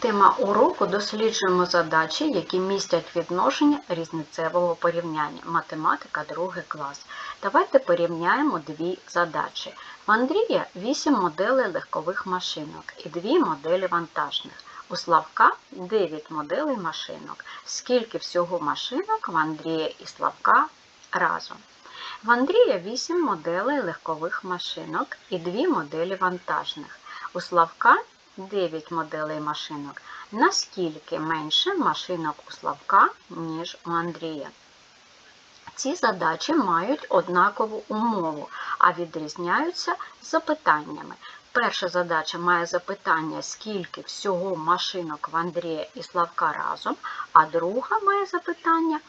Тема уроку досліджуємо задачі, які містять відношення різницевого порівняння. Математика 2 клас. Давайте порівняємо дві задачі. В Андрія 8 моделей легкових машинок і 2 моделі вантажних. У Славка 9 моделей машинок. Скільки всього машинок в Андрія і Славка разом? В Андрія 8 моделей легкових машинок і 2 моделі вантажних. У Славка 9 моделей машинок. Наскільки менше машинок у Славка, ніж у Андрія? Ці задачі мають однакову умову, а відрізняються запитаннями. Перша задача має запитання, скільки всього машинок в Андрія і Славка разом, а друга має запитання,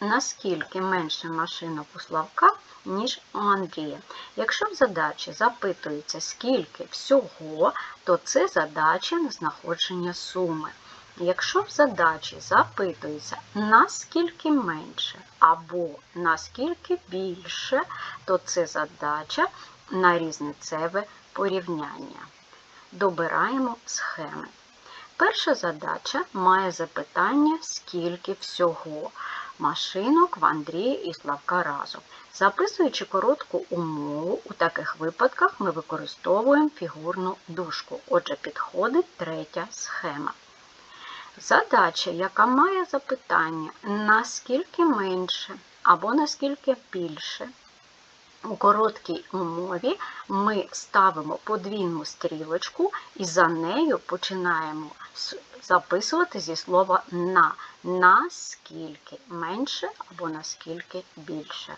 наскільки менше машинок у Славка, ніж у Андрія. Якщо в задачі запитується, скільки всього, то це задача на знаходження суми. Якщо в задачі запитується, наскільки менше або наскільки більше, то це задача на різницеве порівняння. Добираємо схеми. Перша задача має запитання, скільки всього машинок в Андрія і Славка разом. Записуючи коротку умову, у таких випадках ми використовуємо фігурну дужку. Отже, підходить третя схема. Задача, яка має запитання, наскільки менше або наскільки більше. У короткій умові ми ставимо подвійну стрілочку і за нею починаємо записувати зі слова на. Наскільки менше або наскільки більше.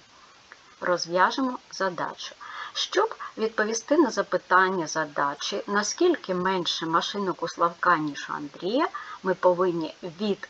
Розв'яжемо задачу. Щоб відповісти на запитання задачі, наскільки менше машинок у Славка, ніж у Андрія, ми повинні від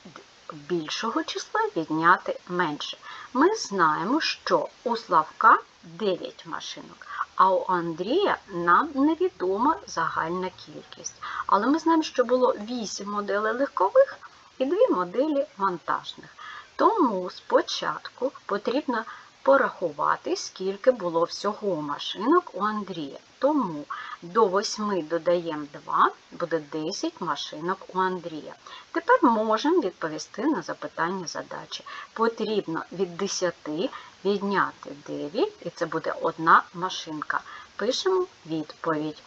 більшого числа відняти менше. Ми знаємо, що у Славка 9 машинок, а у Андрія нам невідома загальна кількість. Але ми знаємо, що було 8 моделей легкових і 2 моделі вантажних. Тому спочатку потрібно порахувати, скільки було всього машинок у Андрія. Тому до 8 додаємо 2, буде 10 машинок у Андрія. Тепер можемо відповісти на запитання задачі. Потрібно від 10 відняти 9, і це буде одна машинка. Пишемо відповідь.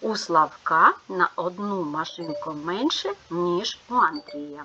У Славка на одну машинку менше, ніж у Андрія.